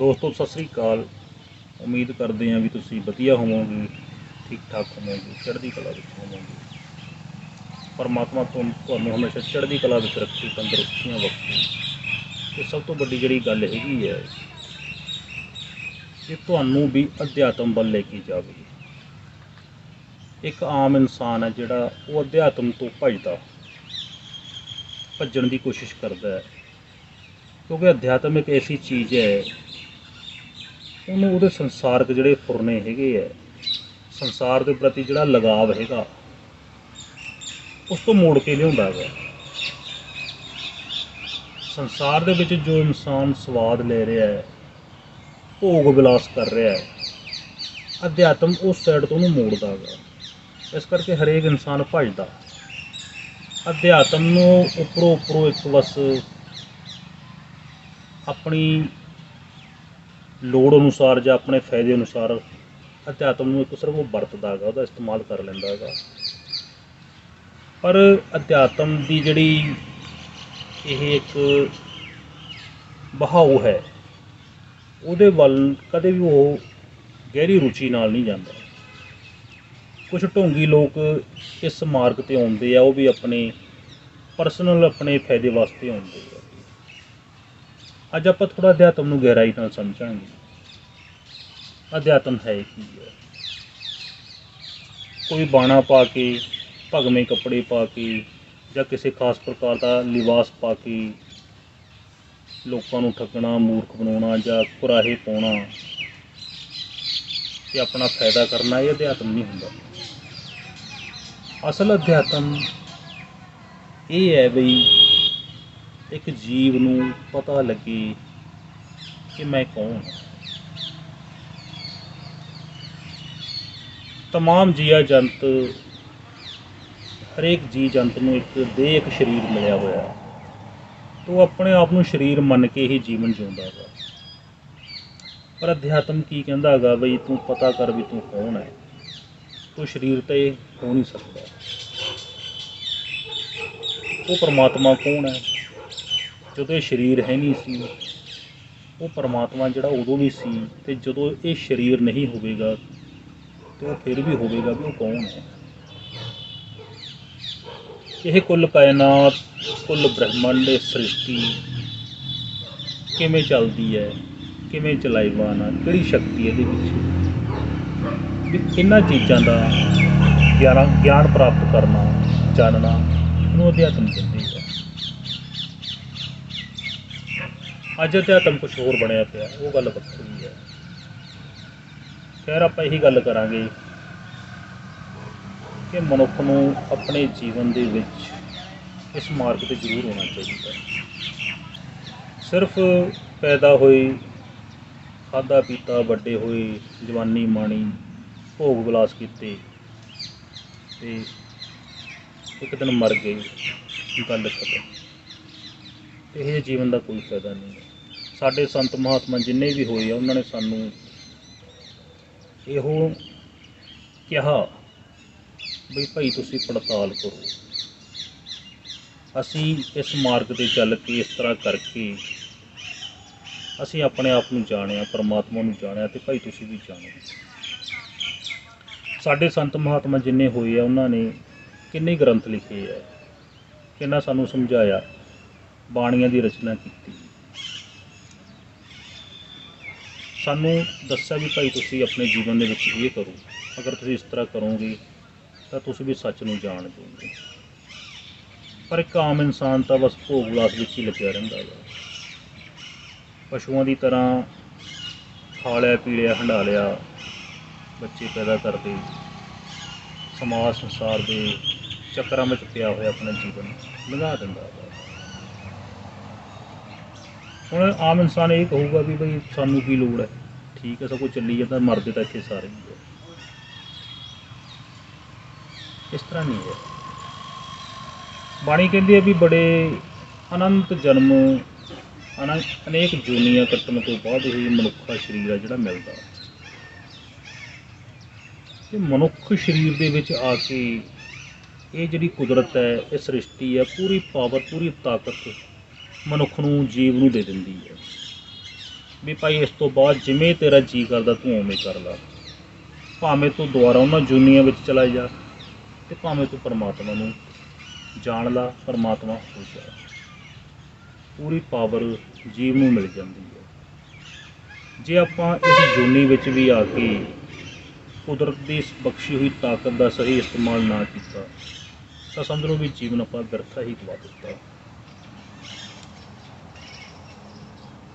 ਦੋਸਤੋ, ਸਤਿ ਸ੍ਰੀ ਅਕਾਲ। ਉਮੀਦ ਕਰਦੇ ਹਾਂ ਵੀ ਤੁਸੀਂ ਵਧੀਆ ਹੋਵੋਗੇ ਠੀਕ ਠਾਕ ਹੋਵੋਗੇ, ਚੜ੍ਹਦੀ ਕਲਾ ਵਿੱਚ ਹੋਵੋਗੇ। ਪਰਮਾਤਮਾ ਤੁਹਾਨੂੰ ਤੁਹਾਨੂੰ ਹਮੇਸ਼ਾ ਚੜ੍ਹਦੀ ਕਲਾ ਵਿੱਚ ਰੱਖੇ, ਤੰਦਰੁਸਤੀਆਂ ਬਖਸ਼ੇ। ਤੇ ਸਭ ਤੋਂ ਵੱਡੀ ਜਿਹੜੀ ਗੱਲ ਹੈਗੀ ਹੈ ਕਿ ਤੁਹਾਨੂੰ ਵੀ ਅਧਿਆਤਮ ਵੱਲ ਲੈ ਕੇ ਜਾਵੇ। ਇੱਕ ਆਮ ਇਨਸਾਨ ਹੈ ਜਿਹੜਾ ਉਹ ਅਧਿਆਤਮ ਤੋਂ ਭੱਜਦਾ, ਭੱਜਣ ਦੀ ਕੋਸ਼ਿਸ਼ ਕਰਦਾ ਹੈ। ਕਿਉਂਕਿ ਅਧਿਆਤਮ ਇੱਕ ਐਸੀ ਚੀਜ਼ ਹੈ ਉਹਨੂੰ ਉਹਦੇ ਸੰਸਾਰਕ ਜਿਹੜੇ ਫੁਰਨੇ ਹੈਗੇ ਹੈ ਸੰਸਾਰ ਦੇ ਪ੍ਰਤੀ ਜਿਹੜਾ ਲਗਾਵ ਹੈਗਾ, ਉਸ ਤੋਂ ਮੋੜ ਕੇ ਲਿਆਉਂਦਾ ਹੈਗਾ। ਸੰਸਾਰ ਦੇ ਵਿੱਚ ਜੋ ਇਨਸਾਨ ਸਵਾਦ ਲੈ ਰਿਹਾ ਹੈ, ਭੋਗ ਵਿਲਾਸ ਕਰ ਰਿਹਾ ਹੈ, ਅਧਿਆਤਮ ਉਸ ਸਾਈਡ ਤੋਂ ਉਹਨੂੰ ਮੋੜਦਾ ਹੈਗਾ। ਇਸ ਕਰਕੇ ਹਰੇਕ ਇਨਸਾਨ ਭਜਦਾ। ਅਧਿਆਤਮ ਨੂੰ ਉੱਪਰੋਂ ਉੱਪਰੋਂ ਇੱਕ ਬਸ ਆਪਣੀ ਲੋੜ ਅਨੁਸਾਰ ਜਾਂ ਆਪਣੇ ਫਾਇਦੇ ਅਨੁਸਾਰ ਅਧਿਆਤਮ ਨੂੰ ਇੱਕ ਸਿਰਫ ਉਹ ਵਰਤਦਾ ਹੈਗਾ, ਉਹਦਾ ਇਸਤੇਮਾਲ ਕਰ ਲੈਂਦਾ ਹੈਗਾ। ਪਰ ਅਧਿਆਤਮ ਦੀ ਜਿਹੜੀ ਇਹ ਇੱਕ ਬਹਾਉ ਹੈ, ਉਹਦੇ ਵੱਲ ਕਦੇ ਵੀ ਉਹ ਗਹਿਰੀ ਰੁਚੀ ਨਾਲ ਨਹੀਂ ਜਾਂਦਾ। ਕੁਝ ਢੋਂਗੀ ਲੋਕ ਇਸ ਮਾਰਗ ਤੇ ਆਉਂਦੇ ਆ, ਉਹ ਵੀ ਆਪਣੇ ਪਰਸਨਲ ਆਪਣੇ ਫਾਇਦੇ ਵਾਸਤੇ ਆਉਂਦੇ ਆ। ਅੱਜ ਆਪਾਂ ਥੋੜਾ ਅਧਿਆਤਮ ਨੂੰ ਗਹਿਰਾਈ ਨਾਲ ਸਮਝਾਂਗੇ। ਅਧਿਆਤਮ ਹੈ ਕੀ ਹੈ? ਕੋਈ ਬਾਣਾ ਪਾ ਕੇ, ਭਗਵੇਂ ਕੱਪੜੇ ਪਾ ਕੇ ਜਾਂ ਕਿਸੇ ਖਾਸ ਪ੍ਰਕਾਰ ਦਾ ਲਿਬਾਸ ਪਾ ਕੇ ਲੋਕਾਂ ਨੂੰ ਠੱਗਣਾ, ਮੂਰਖ ਬਣਾਉਣਾ ਜਾਂ ਕੁਰਾਹੇ ਪਾਉਣਾ ਤੇ ਆਪਣਾ ਫਾਇਦਾ ਕਰਨਾ, ਇਹ ਅਧਿਆਤਮ ਨਹੀਂ ਹੁੰਦਾ। ਅਸਲ ਅਧਿਆਤਮ ਇਹ ਹੈ ਬਈ ਇੱਕ ਜੀਵ ਨੂੰ ਪਤਾ ਲੱਗੇ ਕਿ ਮੈਂ ਕੌਣ ਹਾਂ। ਤਮਾਮ ਜੀਆ ਜੰਤ, ਹਰੇਕ ਜੀ ਜੰਤ ਨੂੰ ਇੱਕ ਦੇਹ ਇੱਕ ਸਰੀਰ ਮਿਲਿਆ ਹੋਇਆ। ਹੈ। ਤੇ ਆਪਣੇ ਆਪ ਨੂੰ ਸਰੀਰ ਮੰਨ ਕੇ ਹੀ ਜੀਵਨ ਜਿਉਂਦਾ ਹੈਗਾ। ਪਰ ਅਧਿਆਤਮ ਕੀ ਕਹਿੰਦਾ ਹੈਗਾ ਬਈ ਤੂੰ ਪਤਾ ਕਰ ਵੀ ਤੂੰ ਕੌਣ ਹੈ। ਤੂੰ ਸਰੀਰ ਤੇ ਹੋ ਨਹੀਂ ਸਕਦਾ। ਉਹ ਪਰਮਾਤਮਾ ਕੌਣ ਹੈ? ਜਦੋਂ ਇਹ ਸਰੀਰ ਹੈ ਨਹੀਂ ਸੀ। ਉਹ ਪਰਮਾਤਮਾ ਜਿਹੜਾ ਉਦੋਂ ਵੀ ਸੀ ਤੇ ਜਦੋਂ ਇਹ ਸਰੀਰ ਨਹੀਂ ਹੋਵੇਗਾ ਤੇ ਉਹ ਫਿਰ ਵੀ ਹੋਵੇਗਾ ਵੀ ਉਹ ਕੌਣ ਹੈ? ਇਹ ਕੁੱਲ ਕਾਇਨਾਤ, ਕੁੱਲ ਬ੍ਰਹਿਮੰਡ, ਇਹ ਸ੍ਰਿਸ਼ਟੀ ਕਿਵੇਂ ਚੱਲਦੀ ਹੈ? ਕਿਵੇਂ ਚਲਾਈਵਾਨ ਆ? ਕਿਹੜੀ ਸ਼ਕਤੀ ਇਹਦੇ ਵਿੱਚ? ਵੀ ਇਹਨਾਂ ਚੀਜ਼ਾਂ ਦਾ ਗਿਆਨ ਗਿਆਨ ਪ੍ਰਾਪਤ ਕਰਨਾ, ਜਾਣਨਾ ਇਹਨੂੰ ਅਧਿਆਤਮ ਕਹਿੰਦੇ ਹੈ ਅੱਜ ਅਧਿਆਤਮ ਕੁਝ ਹੋਰ ਬਣਿਆ ਪਿਆ, ਉਹ ਗੱਲ ਵੱਖਰੀ ਹੈ। ਖੈਰ, ਆਪਾਂ ਇਹੀ ਗੱਲ ਕਰਾਂਗੇ ਕਿ ਮਨੁੱਖ ਨੂੰ ਆਪਣੇ ਜੀਵਨ ਦੇ ਵਿੱਚ ਇਸ ਮਾਰਗ ਤੇ ਜ਼ਰੂਰ ਹੋਣਾ ਚਾਹੀਦਾ ਸਿਰਫ ਪੈਦਾ ਹੋਏ ਖਾਦਾ ਪੀਤਾ, ਵੱਡੇ ਹੋਏ, ਜਵਾਨੀ ਮਾਣੀ, ਭੋਗ ਵਿਲਾਸ ਕੀਤੇ ਤੇ ਇੱਕ ਦਿਨ ਮਰ ਗਏ, ਗੱਲ ਖਤਮ। ਇਹ ਜੀਵਨ ਦਾ ਕੋਈ ਫਾਇਦਾ ਨਹੀਂ ਹੈ। ਸਾਡੇ ਸੰਤ ਮਹਾਤਮਾ ਜਿੰਨੇ ਵੀ ਹੋਏ ਆ, ਉਹਨਾਂ ਨੇ ਸਾਨੂੰ ਇਹੋ ਕਿਹਾ ਵੀ ਭਾਈ ਤੁਸੀਂ ਪੜਤਾਲ ਕਰੋ। ਅਸੀਂ ਇਸ ਮਾਰਗ ਤੇ ਚੱਲ ਕੇ ਇਸ ਤਰ੍ਹਾਂ ਕਰਕੇ ਅਸੀਂ ਆਪਣੇ ਆਪ ਨੂੰ ਜਾਣਿਆ, ਪਰਮਾਤਮਾ ਨੂੰ ਜਾਣਿਆ ਤੇ ਭਾਈ ਤੁਸੀਂ ਵੀ ਜਾਣੋ। ਸਾਡੇ ਸੰਤ ਮਹਾਤਮਾ ਜਿੰਨੇ ਹੋਏ ਆ, ਉਹਨਾਂ ਨੇ ਕਿੰਨੇ ਗ੍ਰੰਥ ਲਿਖੇ ਆ, ਕਿੰਨਾ ਸਾਨੂੰ ਸਮਝਾਇਆ, ਬਾਣੀਆਂ ਦੀ ਰਚਨਾ ਕੀਤੀ। ਸਾਨੂੰ ਦੱਸਿਆ ਵੀ ਭਾਈ ਤੁਸੀਂ ਆਪਣੇ ਜੀਵਨ ਦੇ ਵਿੱਚ ਇਹ ਕਰੋ। ਅਗਰ ਤੁਸੀਂ ਇਸ ਤਰ੍ਹਾਂ ਕਰੋਗੇ, ਤਾਂ ਤੁਸੀਂ ਵੀ ਸੱਚ ਨੂੰ ਜਾਣ ਜਾਓਗੇ ਪਰ ਇੱਕ ਆਮ ਇਨਸਾਨ ਤਾਂ ਬਸ ਭੋਗ ਵਿਲਾਸ ਵਿੱਚ ਹੀ ਲੱਗਿਆ ਰਹਿੰਦਾ ਹੈ ਪਸ਼ੂਆਂ ਦੀ ਤਰ੍ਹਾਂ ਖਾ ਲਿਆ, ਪੀ ਲਿਆ, ਹੰਡਾ ਲਿਆ, ਬੱਚੇ ਪੈਦਾ ਕਰਦੇ, ਸਮਾਜ, ਸੰਸਾਰ ਦੇ ਚੱਕਰਾਂ ਵਿੱਚ ਪਿਆ ਹੋਇਆ ਆਪਣਾ ਜੀਵਨ ਲੰਘਾ ਦਿੰਦਾ ਹੈ ਹੁਣ ਆਮ ਇਨਸਾਨ ਇਹ ਕਹੂਗਾ ਵੀ ਬਈ ਸਾਨੂੰ ਕੀ ਲੋੜ ਹੈ? ਠੀਕ ਹੈ, ਸਭ ਕੁਝ ਚੱਲੀ ਜਾਂਦਾ, ਮਰਦੇ ਤਾਂ ਇੱਥੇ ਸਾਰੇ ਹੀ ਹੈ ਇਸ ਤਰ੍ਹਾਂ ਨਹੀਂ ਹੈ ਬਾਣੀ ਕਹਿੰਦੀ ਹੈ ਵੀ ਬੜੇ ਅਨੰਤ ਜਨਮ, ਅਨੰ, ਅਨੇਕ ਜੂਨੀਆਂ ਕੱਟਣ ਤੋਂ ਬਾਅਦ ਹੀ ਮਨੁੱਖਾ ਸਰੀਰ ਆ ਜਿਹੜਾ ਮਿਲਦਾ। ਤੇ ਮਨੁੱਖ ਸਰੀਰ ਦੇ ਵਿੱਚ ਆ ਕੇ ਇਹ ਜਿਹੜੀ ਕੁਦਰਤ ਹੈ, ਇਹ ਸ੍ਰਿਸ਼ਟੀ ਹੈ, ਪੂਰੀ ਪਾਵਰ, ਪੂਰੀ ਤਾਕਤ ਮਨੁੱਖ ਨੂੰ, ਜੀਵ ਨੂੰ ਦੇ ਦਿੰਦੀ ਹੈ। ਵੀ ਭਾਈ ਇਸ ਤੋਂ ਬਾਅਦ ਜਿਵੇਂ ਤੇਰਾ ਜੀ ਕਰਦਾ ਤੂੰ ਉਵੇਂ ਕਰ ਲੈ। ਭਾਵੇਂ ਤੂੰ ਦੁਬਾਰਾ ਉਹਨਾਂ ਜੁਨੀਆਂ ਵਿੱਚ ਚਲਾ ਜਾ ਤੇ ਭਾਵੇਂ ਤੂੰ ਪਰਮਾਤਮਾ ਨੂੰ ਜਾਣ ਲਾ, ਪਰਮਾਤਮਾ ਹੋ। ਜਾ ਪੂਰੀ ਪਾਵਰ ਜੀਵ ਨੂੰ ਮਿਲ ਜਾਂਦੀ ਹੈ। ਜੇ ਆਪਾਂ ਇਸ ਜੁਨੀ ਵਿੱਚ ਵੀ ਆ ਕੇ ਕੁਦਰਤ ਦੀ ਇਸ ਬਖਸ਼ੀ ਹੋਈ ਤਾਕਤ ਦਾ ਸਹੀ ਇਸਤੇਮਾਲ ਨਾ ਕੀਤਾ, ਤਾਂ ਸਮਝ ਲਓ ਵੀ ਜੀਵਨ ਆਪਾਂ ਵਿਅਰਥਾ ਹੀ ਗਵਾ ਦਿੱਤਾ।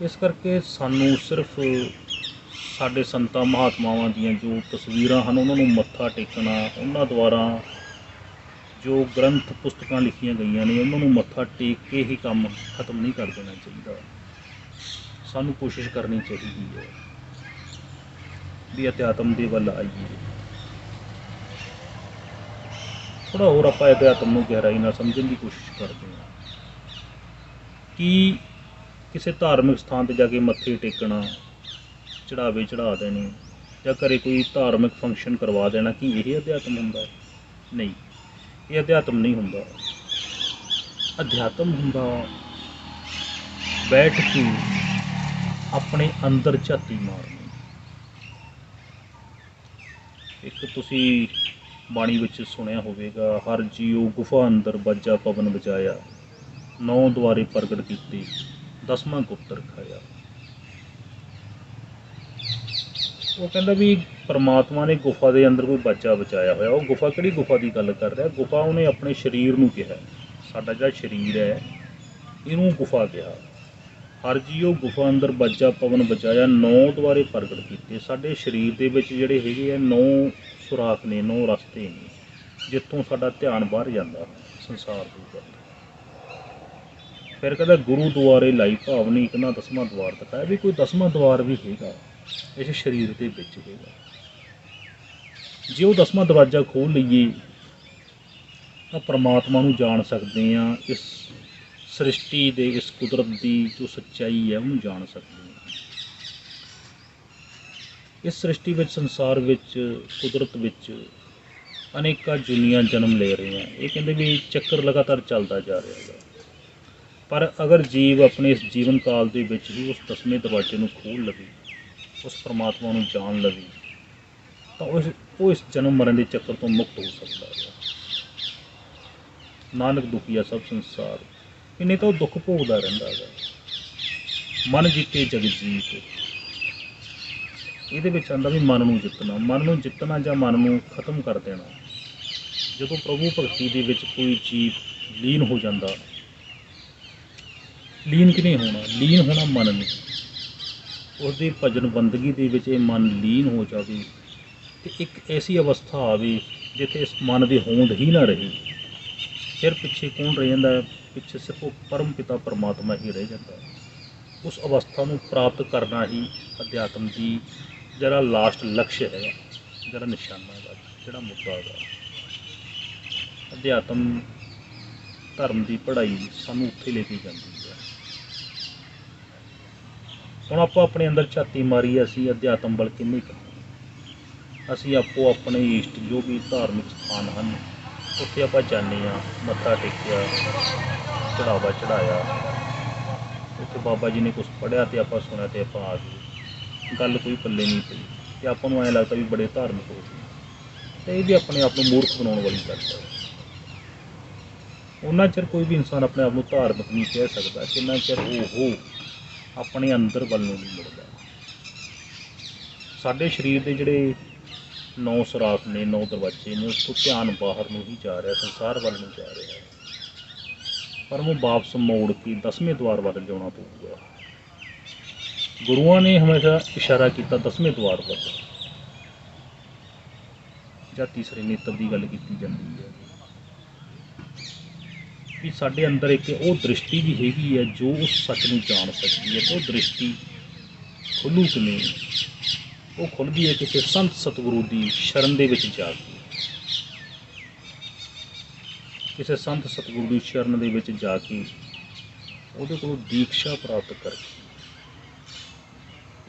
ਇਸ ਕਰਕੇ ਸਾਨੂੰ ਸਿਰਫ ਸਾਡੇ ਸੰਤਾਂ ਮਹਾਤਮਾਵਾਂ ਦੀਆਂ ਜੋ ਤਸਵੀਰਾਂ ਹਨ, ਉਹਨਾਂ ਨੂੰ ਮੱਥਾ ਟੇਕਣਾ, ਉਹਨਾਂ ਦੁਆਰਾ ਜੋ ਗ੍ਰੰਥ ਪੁਸਤਕਾਂ ਲਿਖੀਆਂ ਗਈਆਂ ਨੇ, ਉਹਨਾਂ ਨੂੰ ਮੱਥਾ ਟੇਕ ਕੇ ਹੀ ਕੰਮ ਖਤਮ ਨਹੀਂ ਕਰ ਦੇਣਾ ਚਾਹੀਦਾ। ਸਾਨੂੰ ਕੋਸ਼ਿਸ਼ ਕਰਨੀ ਚਾਹੀਦੀ ਹੈ ਵੀ ਅਧਿਆਤਮ ਦੇ ਵੱਲ ਆਈਏ। ਥੋੜਾ ਹੋਰ ਆਪਾਂ ਅਧਿਆਤਮ ਨੂੰ ਗਹਿਰਾਈ ਨਾਲ ਸਮਝਣ ਦੀ ਕੋਸ਼ਿਸ਼ ਕਰਦੇ ਹਾਂ। ਕਿ ਕਿਸੇ ਧਾਰਮਿਕ ਸਥਾਨ ਤੇ ਜਾ ਕੇ ਮੱਥੇ ਟੇਕਣਾ, ਚੜਾਵੇ ਚੜਾ ਦੇਣੇ, ਜਾਂ ਘਰੇ ਕੋਈ ਧਾਰਮਿਕ ਫੰਕਸ਼ਨ ਕਰਵਾ ਦੇਣਾ, ਕਿ ਇਹ ਅਧਿਆਤਮ ਹੁੰਦਾ? ਹੈ? ਨਹੀਂ, ਇਹ ਅਧਿਆਤਮ ਨਹੀਂ ਹੁੰਦਾ। ਅਧਿਆਤਮ ਹੁੰਦਾ ਬੈਠ ਕੇ ਆਪਣੇ ਅੰਦਰ ਝਾਤੀ ਮਾਰਨੀ। ਇੱਕ ਤੁਸੀਂ ਬਾਣੀ ਵਿੱਚ ਸੁਣਿਆ ਹੋਵੇਗਾ, ਹਰ ਜੀਉ ਗੁਫਾ ਅੰਦਰ ਬੱਜਾ ਪਵਨ ਬਜਾਇਆ ਨੌ ਦੁਆਰੇ ਪ੍ਰਗਟ ਕੀਤੇ। ਦਸਵਾਂ ਗੁਪਤ ਰਖਾਇਆ ਉਹ ਕਹਿੰਦਾ ਵੀ ਪਰਮਾਤਮਾ ਨੇ ਗੁਫਾ ਦੇ ਅੰਦਰ ਕੋਈ ਬੱਚਾ ਬਚਾਇਆ ਹੋਇਆ। ਉਹ ਗੁਫਾ ਕਿਹੜੀ ਗੁਫਾ ਦੀ ਗੱਲ ਕਰ ਰਿਹਾ? ਗੁਫਾ ਉਹਨੇ ਆਪਣੇ ਸਰੀਰ ਨੂੰ ਕਿਹਾ। ਸਾਡਾ ਜਿਹੜਾ ਸਰੀਰ ਹੈ, ਇਹਨੂੰ ਗੁਫਾ ਕਿਹਾ। ਹਰ ਜੀਓ ਗੁਫਾ ਅੰਦਰ ਬੱਚਾ ਪਵਨ ਬਚਾਇਆ, ਨੌ ਦੁਆਰੇ ਪ੍ਰਗਟ ਕੀਤੇ। ਸਾਡੇ ਸਰੀਰ ਦੇ ਵਿੱਚ ਜਿਹੜੇ ਹੈਗੇ ਆ, ਨੌ ਸੁਰਾਖ ਨੇ, ਨੌ ਰਸਤੇ ਨੇ, ਜਿੱਥੋਂ ਸਾਡਾ ਧਿਆਨ ਬਾਹਰ ਜਾਂਦਾ ਸੰਸਾਰ ਦੀ ਗੱਲ ਫਿਰ ਕਹਿੰਦਾ ਗੁਰੂ ਦੁਆਰੇ ਲਾਈ ਭਾਵਨੀ ਇੱਕ ਨਾ ਦਸਵਾਂ ਦੁਆਰ ਦਿਖਾਇਆ ਵੀ ਕੋਈ ਦਸਵਾਂ ਦੁਆਰ ਵੀ ਹੈਗਾ, ਇਸ ਸਰੀਰ ਦੇ ਵਿੱਚ ਹੈਗਾ। ਜੇ ਉਹ ਦਸਵਾਂ ਦਰਵਾਜ਼ਾ ਖੋਲ ਲਈਏ, ਤਾਂ ਪ੍ਰਮਾਤਮਾ ਨੂੰ ਜਾਣ ਸਕਦੇ ਆ ਇਸ ਸ੍ਰਿਸ਼ਟੀ ਦੇ, ਇਸ ਕੁਦਰਤ ਦੀ ਜੋ ਸੱਚਾਈ ਹੈ, ਉਹਨੂੰ ਜਾਣ ਸਕਦੇ ਹਾਂ। ਇਸ ਸ੍ਰਿਸ਼ਟੀ ਵਿੱਚ, ਸੰਸਾਰ ਵਿੱਚ, ਕੁਦਰਤ ਵਿੱਚ ਅਨੇਕਾਂ ਜੁਨੀਆਂ ਜਨਮ ਲੈ ਰਹੇ ਆ ਇਹ ਕਹਿੰਦੇ ਵੀ ਚੱਕਰ ਲਗਾਤਾਰ ਚੱਲਦਾ ਜਾ ਰਿਹਾ ਹੈ ਪਰ ਅਗਰ ਜੀਵ ਆਪਣੇ ਇਸ ਜੀਵਨ ਕਾਲ ਦੇ ਵਿੱਚ ਹੀ ਉਸ ਦਸਵੇਂ ਦਰਵਾਜ਼ੇ ਨੂੰ ਖੋਲ ਲਵੇ, ਉਸ ਪਰਮਾਤਮਾ ਨੂੰ ਜਾਣ ਲਵੇ, ਤਾਂ ਉਸ, ਉਹ ਇਸ ਜਨਮ ਮਰਨ ਦੇ ਚੱਕਰ ਤੋਂ ਮੁਕਤ ਹੋ ਸਕਦਾ ਹੈ। ਨਾਨਕ ਦੁਖੀਆ ਸਭ ਸੰਸਾਰ ਇਹਨੇ ਤਾਂ ਉਹ ਦੁੱਖ ਭੋਗਦਾ ਰਹਿੰਦਾ ਹੈ। ਮਨ ਜਿੱਤੇ ਜਗ ਜੀਤ। ਇਹਦੇ ਵਿੱਚ ਆਂਦਾ ਵੀ ਮਨ ਨੂੰ ਜਿੱਤਣਾ, ਮਨ ਨੂੰ ਜਿੱਤਣਾ ਜਾਂ ਮਨ ਨੂੰ ਖਤਮ ਕਰ ਦੇਣਾ। ਜਦੋਂ ਪ੍ਰਭੂ ਭਗਤੀ ਦੇ ਵਿੱਚ ਕੋਈ ਜੀਵ ਲੀਨ ਹੋ ਜਾਂਦਾ ਲੀਨ ਕਿਵੇਂ ਹੋਣਾ? ਲੀਨ ਹੋਣਾ ਮਨ ਨਹੀਂ ਉਸਦੀ ਭਜਨ ਬੰਦਗੀ ਦੇ ਵਿੱਚ ਇਹ ਮਨ ਲੀਨ ਹੋ ਜਾਵੇ। ਤੇ ਇੱਕ ਐਸੀ ਅਵਸਥਾ ਆਵੇ ਜਿੱਥੇ ਇਸ ਮਨ ਦੀ ਹੋਂਦ ਹੀ ਨਾ ਰਹੇ। ਫਿਰ ਪਿੱਛੇ ਕੌਣ ਰਹਿ ਜਾਂਦਾ ਪਿੱਛੇ ਸਿਰਫ ਉਹ ਪਰਮ ਪਿਤਾ ਪਰਮਾਤਮਾ ਹੀ ਰਹਿ ਜਾਂਦਾ ਉਸ ਅਵਸਥਾ ਨੂੰ ਪ੍ਰਾਪਤ ਕਰਨਾ ਹੀ ਅਧਿਆਤਮ ਦੀ ਜਿਹੜਾ ਲਾਸਟ ਲਕਸ਼ ਹੈਗਾ ਜਿਹੜਾ ਨਿਸ਼ਾਨਾ ਹੈਗਾ ਜਿਹੜਾ ਮੁੱਦਾ ਹੈਗਾ ਅਧਿਆਤਮ ਧਰਮ ਦੀ ਪੜ੍ਹਾਈ ਸਾਨੂੰ ਉੱਥੇ ਲੈ ਕੇ ਜਾਂਦੀ ਹੁਣ ਆਪਾਂ ਆਪਣੇ ਅੰਦਰ ਛਾਤੀ ਮਾਰੀ ਅਸੀਂ ਅਧਿਆਤਮ ਬਲ ਕਿੰਨੀ ਕੁ? ਅਸੀਂ ਆਪੋ ਆਪਣੇ ਇਸ਼ਟ ਜੋ ਵੀ ਧਾਰਮਿਕ ਸਥਾਨ ਹਨ, ਉੱਥੇ ਆਪਾਂ ਜਾਂਦੇ ਆ ਮੱਥਾ ਟੇਕਿਆ, ਚੜਾਵਾ ਚੜਾਇਆ। ਉੱਥੇ ਬਾਬਾ ਜੀ ਨੇ ਕੁਝ ਪੜਿਆ ਤੇ ਆਪਾਂ ਸੁਣਿਆ ਤੇ ਆਪਾਂ ਆ ਗਏ। ਗੱਲ ਕੋਈ ਪੱਲੇ ਨਹੀਂ ਪਈ ਤੇ ਆਪਾਂ ਨੂੰ ਐਂ ਲੱਗਦਾ ਵੀ ਬੜੇ ਧਾਰਮਿਕ ਹੋ ਗਏ। ਤੇ ਇਹ ਵੀ ਆਪਣੇ ਆਪ ਨੂੰ ਮੂਰਖ ਬਣਾਉਣ ਵਾਲੀ ਗੱਲ ਹੈ। ਉਹਨਾਂ ਚਿਰ ਕੋਈ ਵੀ ਇਨਸਾਨ ਆਪਣੇ ਆਪ ਨੂੰ ਧਾਰਮਿਕ ਨਹੀਂ ਕਹਿ ਸਕਦਾ ਕਿੰਨਾ ਚਿਰ ਉਹ ਹੋ ਆਪਣੇ ਅੰਦਰ ਵੱਲ ਨੂੰ ਨਹੀਂ ਮੁੜਦਾ। ਸਾਡੇ ਸਰੀਰ ਦੇ ਜਿਹੜੇ ਨੌ ਸਰਾਖ ਨੇ, ਨੌ ਦਰਵਾਜ਼ੇ ਨੇ, ਉਸ ਤੋਂ ਧਿਆਨ ਬਾਹਰ ਨੂੰ ਹੀ ਜਾ ਰਿਹਾ, ਸੰਸਾਰ ਵੱਲ ਨੂੰ ਜਾ ਰਿਹਾ। ਪਰ ਉਹ ਵਾਪਸ ਮੋੜ ਕੇ ਦਸਵੇਂ ਦਵਾਰ ਵੱਲ ਜਾਣਾ ਪਊਗਾ। ਗੁਰੂਆਂ ਨੇ ਹਮੇਸ਼ਾ ਇਸ਼ਾਰਾ ਕੀਤਾ ਦਸਵੇਂ ਦਵਾਰ ਵੱਲ। ਜਾਂ ਤੀਸਰੇ ਨੇਤਰ ਦੀ ਗੱਲ ਕੀਤੀ ਜਾਂਦੀ ਹੈ। ਕਿ ਸਾਡੇ ਅੰਦਰ ਇੱਕ ਉਹ ਦ੍ਰਿਸ਼ਟੀ ਵੀ ਹੈਗੀ ਹੈ ਜੋ ਉਸ ਸੱਚ ਨੂੰ ਜਾਣ ਸਕਦੀ ਹੈ। ਉਹ ਦ੍ਰਿਸ਼ਟੀ ਖੁੱਲੂ ਕਿਵੇਂ? ਉਹ ਖੁੱਲਦੀ ਹੈ ਕਿਸੇ ਸੰਤ ਸਤਿਗੁਰੂ ਦੀ ਸ਼ਰਨ ਦੇ ਵਿੱਚ ਜਾ ਕੇ। ਕਿਸੇ ਸੰਤ ਸਤਿਗੁਰੂ ਦੀ ਸ਼ਰਨ ਦੇ ਵਿੱਚ ਜਾ ਕੇ ਉਹਦੇ ਕੋਲੋਂ ਦੀਕਸ਼ਾ ਪ੍ਰਾਪਤ ਕਰਕੇ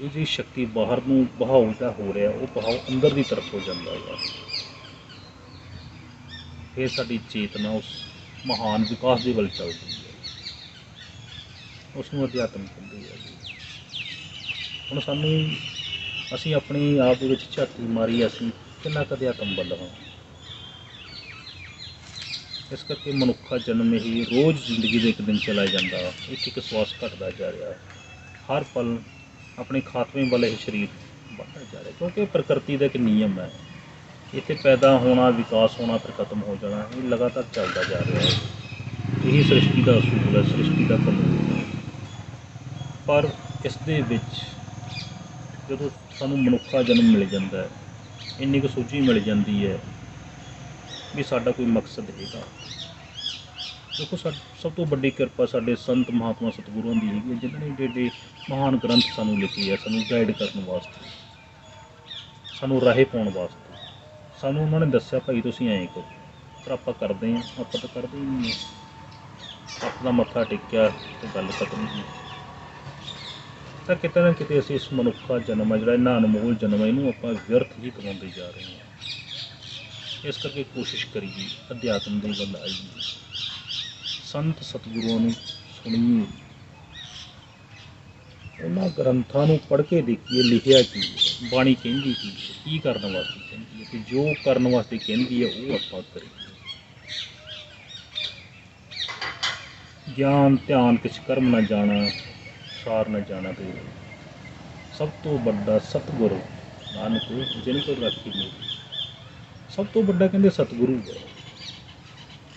ਇਹ ਜਿਹੜੀ ਸ਼ਕਤੀ ਬਾਹਰ ਨੂੰ ਬਹਾਉ ਦਾ ਹੋ ਰਿਹਾ, ਉਹ ਬਹਾਉ ਅੰਦਰ ਦੀ ਤਰਫ ਹੋ ਜਾਂਦਾ ਹੈ। ਫਿਰ ਸਾਡੀ ਚੇਤਨਾ ਉਸ ਮਹਾਨ ਵਿਕਾਸ ਦੇ ਵੱਲ ਚੱਲਦੀ ਹੈ। ਉਸ ਨੂੰ ਅਧਿਆਤਮ ਕਹਿੰਦੇ ਹੈ ਜੀ। ਹੁਣ ਸਾਨੂੰ ਅਸੀਂ ਆਪਣੀ ਆਪ ਦੇ ਵਿੱਚ ਝਾਤੀ ਮਾਰੀ ਅਸੀਂ, ਕਿੰਨਾ ਕੁ ਅਧਿਆਤਮ ਵੱਲ ਹਾਂ? ਇਸ ਕਰਕੇ ਮਨੁੱਖਾ ਜਨਮ ਹੀ ਰੋਜ਼ ਜ਼ਿੰਦਗੀ ਦੇ ਇੱਕ ਦਿਨ ਚਲਾ ਜਾਂਦਾ, ਇੱਕ ਇੱਕ ਸਵਾਸ ਘਟਦਾ ਜਾ ਰਿਹਾ। ਹਰ ਪਲ ਆਪਣੇ ਖਾਤਮੇ ਵੱਲ ਇਹ ਸਰੀਰ ਵੱਧਦਾ ਜਾ ਰਿਹਾ, ਕਿਉਂਕਿ ਪ੍ਰਕਿਰਤੀ ਦਾ ਇੱਕ ਨਿਯਮ ਹੈ। ਇੱਥੇ ਪੈਦਾ ਹੋਣਾ ਵਿਕਾਸ ਹੋਣਾ ਫਿਰ ਖਤਮ ਹੋ ਜਾਣਾ। ਇਹ ਲਗਾਤਾਰ ਚੱਲਦਾ ਜਾ ਰਿਹਾ ਹੈ। ਇਹੀ ਸ੍ਰਿਸ਼ਟੀ ਦਾ ਅਸੂਲ ਹੈ ਸ੍ਰਿਸ਼ਟੀ ਦਾ ਕਾਨੂੰਨ। ਹੈ ਪਰ ਇਸ ਦੇ ਵਿੱਚ ਜਦੋਂ ਸਾਨੂੰ ਮਨੁੱਖਾ ਜਨਮ ਮਿਲ ਜਾਂਦਾ ਹੈ ਇੰਨੀ ਕੁ ਸੋਝੀ ਮਿਲ ਜਾਂਦੀ ਹੈ ਵੀ ਸਾਡਾ ਕੋਈ ਮਕਸਦ ਹੈਗਾ। ਦੇਖੋ ਸਾ- ਸਭ ਤੋਂ ਵੱਡੀ ਕਿਰਪਾ ਸਾਡੇ ਸੰਤ ਮਹਾਤਮਾ ਸਤਿਗੁਰੂਆਂ ਦੀ ਹੈਗੀ ਹੈ, ਜਿਨ੍ਹਾਂ ਨੇ ਏਡੇ ਮਹਾਨ ਗ੍ਰੰਥ ਸਾਨੂੰ ਲਿਖੇ ਆ ਸਾਨੂੰ ਗਾਈਡ ਕਰਨ ਵਾਸਤੇ ਸਾਨੂੰ ਰਾਹੇ ਪਾਉਣ ਵਾਸਤੇ। ਸਾਨੂੰ ਉਹਨਾਂ ਨੇ ਦੱਸਿਆ ਭਾਈ ਤੁਸੀਂ ਐਂ ਕਰੋ ਪਰ ਆਪਾਂ ਕਰਦੇ ਹਾਂ ਆਪਾਂ ਤਾਂ ਕਰਦੇ ਹੀ ਨਹੀਂ ਹਾਂ। ਆਪਣਾ ਮੱਥਾ ਟੇਕਿਆ ਤੇ ਗੱਲ ਖਤਮ ਹੀ ਤਾਂ ਕਿਤੇ ਨਾ ਕਿਤੇ ਅਸੀਂ ਇਸ ਮਨੁੱਖਾ ਜਨਮ ਆ ਜਿਹੜਾ ਇਹਨਾਂ ਅਨਮੋਲ ਜਨਮ ਹੈ ਇਹਨੂੰ ਆਪਾਂ ਵਿਅਰਥ ਹੀ ਕਮਾਉਂਦੇ ਜਾ ਰਹੇ ਹਾਂ। ਇਸ ਕਰਕੇ ਕੋਸ਼ਿਸ਼ ਕਰੀਏ ਅਧਿਆਤਮ ਦੇ ਵੱਲ ਆਈਏ ਸੰਤ ਸਤਿਗੁਰੂਆਂ ਨੂੰ ਸੁਣੀਏ। ਉਹਨਾਂ ਗ੍ਰੰਥਾਂ ਨੂੰ ਪੜ੍ਹ ਕੇ ਦੇਖੀਏ ਲਿਖਿਆ ਕੀ ਹੈ, ਬਾਣੀ ਕਹਿੰਦੀ ਕੀ ਹੈ, ਕੀ ਕਰਨ ਵਾਸਤੇ ਕਹਿੰਦੀ ਹੈ ਤੇ ਜੋ ਕਰਨ ਵਾਸਤੇ ਕਹਿੰਦੀ ਹੈ ਉਹ ਆਪਾਂ ਕਰੀਏ। ਗਿਆਨ, ਧਿਆਨ, ਕਿਛ ਕਰਮ ਨਾ ਜਾਣਾ, ਸਾਰ ਨਾ ਜਾਣਾ ਤੇ ਸਭ ਤੋਂ ਵੱਡਾ ਸਤਿਗੁਰੂ ਨਾਨਕ ਜਿਨ ਕੋ ਰਾਖੀ ਨਹੀਂ ਸਭ ਤੋਂ ਵੱਡਾ ਕਹਿੰਦੇ ਸਤਿਗੁਰੂ ਹੈ।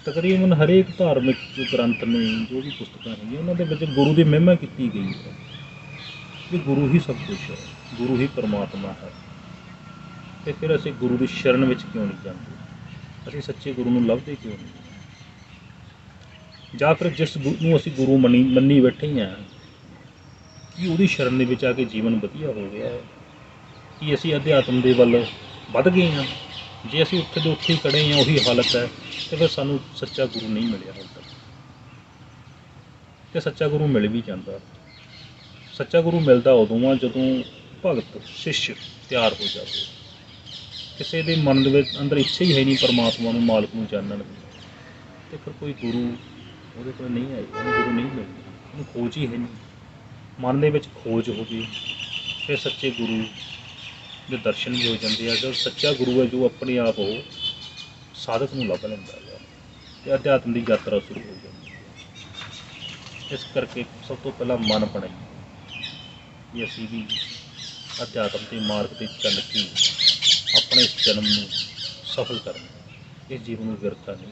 ਤਕਰੀਬਨ ਹਰੇਕ ਧਾਰਮਿਕ ਜੋ ਗ੍ਰੰਥ ਨੇ, ਜੋ ਵੀ ਪੁਸਤਕਾਂ ਨੇ, ਉਹਨਾਂ ਦੇ ਵਿੱਚ ਗੁਰੂ ਦੀ ਮਹਿਮਾ ਕੀਤੀ ਗਈ ਹੈ। ਕਿ ਗੁਰੂ ਹੀ ਸਭ ਕੁਝ ਹੈ, ਗੁਰੂ ਹੀ ਪਰਮਾਤਮਾ ਹੈ। ਤੇ ਫਿਰ ਅਸੀਂ ਗੁਰੂ ਦੀ ਸ਼ਰਨ ਵਿੱਚ ਕਿਉਂ ਨਹੀਂ ਜਾਂਦੇ? ਅਸੀਂ ਸੱਚੇ ਗੁਰੂ ਨੂੰ ਲੱਭਦੇ ਕਿਉਂ ਨਹੀਂ? ਜਾਂ ਫਿਰ ਜਿਸ ਗੁਰੂ ਨੂੰ ਅਸੀਂ ਗੁਰੂ ਮੰਨੀ ਮੰਨੀ ਬੈਠੇ ਹਾਂ ਕਿ ਉਹਦੀ ਸ਼ਰਨ ਦੇ ਵਿੱਚ ਆ ਕੇ ਜੀਵਨ ਵਧੀਆ ਹੋ ਗਿਆ ਹੈ? ਕਿ ਅਸੀਂ ਅਧਿਆਤਮ ਦੇ ਵੱਲ ਵੱਧ ਗਏ ਹਾਂ? ਜੇ ਅਸੀਂ ਉੱਥੇ ਦੇ ਉੱਥੇ ਹੀ ਖੜੇ ਹਾਂ, ਉਹੀ ਹਾਲਤ ਹੈ, ਤੇ ਫਿਰ ਸਾਨੂੰ ਸੱਚਾ ਗੁਰੂ ਨਹੀਂ ਮਿਲਿਆ ਹੁੰਦਾ ਤੱਕ। ਤੇ ਸੱਚਾ ਗੁਰੂ ਮਿਲ ਵੀ ਜਾਂਦਾ। ਸੱਚਾ ਗੁਰੂ ਮਿਲਦਾ ਉਦੋਂ ਆ ਜਦੋਂ ਭਗਤ, ਸ਼ਿਸ਼ ਤਿਆਰ ਹੋ ਜਾਵੇ। ਕਿਸੇ ਦੇ ਮਨ ਦੇ ਵਿੱਚ ਅੰਦਰ ਇੱਛਾ ਹੀ ਹੈ ਨਹੀਂ ਪਰਮਾਤਮਾ ਨੂੰ, ਮਾਲਕ ਨੂੰ ਜਾਣਨ ਦੀ। ਤੇ ਫਿਰ ਕੋਈ ਗੁਰੂ ਉਹਦੇ ਕੋਲ ਨਹੀਂ ਆਏਗਾ ਉਹਨੂੰ ਗੁਰੂ ਨਹੀਂ ਮਿਲਦਾ ਉਹਨੂੰ ਖੋਜ ਹੀ ਹੈ ਨਹੀਂ। ਮਨ ਦੇ ਵਿੱਚ ਖੋਜ ਹੋ ਗਈ। ਫਿਰ ਸੱਚੇ ਗੁਰੂ ਦੇ ਦਰਸ਼ਨ ਵੀ ਹੋ ਜਾਂਦੇ ਆ। ਜੋ ਸੱਚਾ ਗੁਰੂ ਹੈ, ਜੋ ਆਪਣੇ ਆਪ ਉਹ ਸਾਧਕ ਨੂੰ ਲੱਭ ਲੈਂਦਾ ਹੈ। ਤੇ ਅਧਿਆਤਮ ਦੀ ਯਾਤਰਾ ਸ਼ੁਰੂ ਹੋ ਜਾਂਦੀ ਹੈ। ਇਸ ਕਰਕੇ ਸਭ ਤੋਂ ਪਹਿਲਾਂ ਮਨ ਬਣਾਈਏ। ਵੀ ਅਸੀਂ ਵੀ ਅਧਿਆਤਮ ਦੇ ਮਾਰਗ ਤੇ ਚੱਲ ਕੇ ਆਪਣੇ ਜਨਮ ਨੂੰ ਸਫਲ ਕਰਨਾ ਇਹ ਜੀਵਨ ਨੂੰ ਵਿਅਰਥਾ ਨਹੀਂ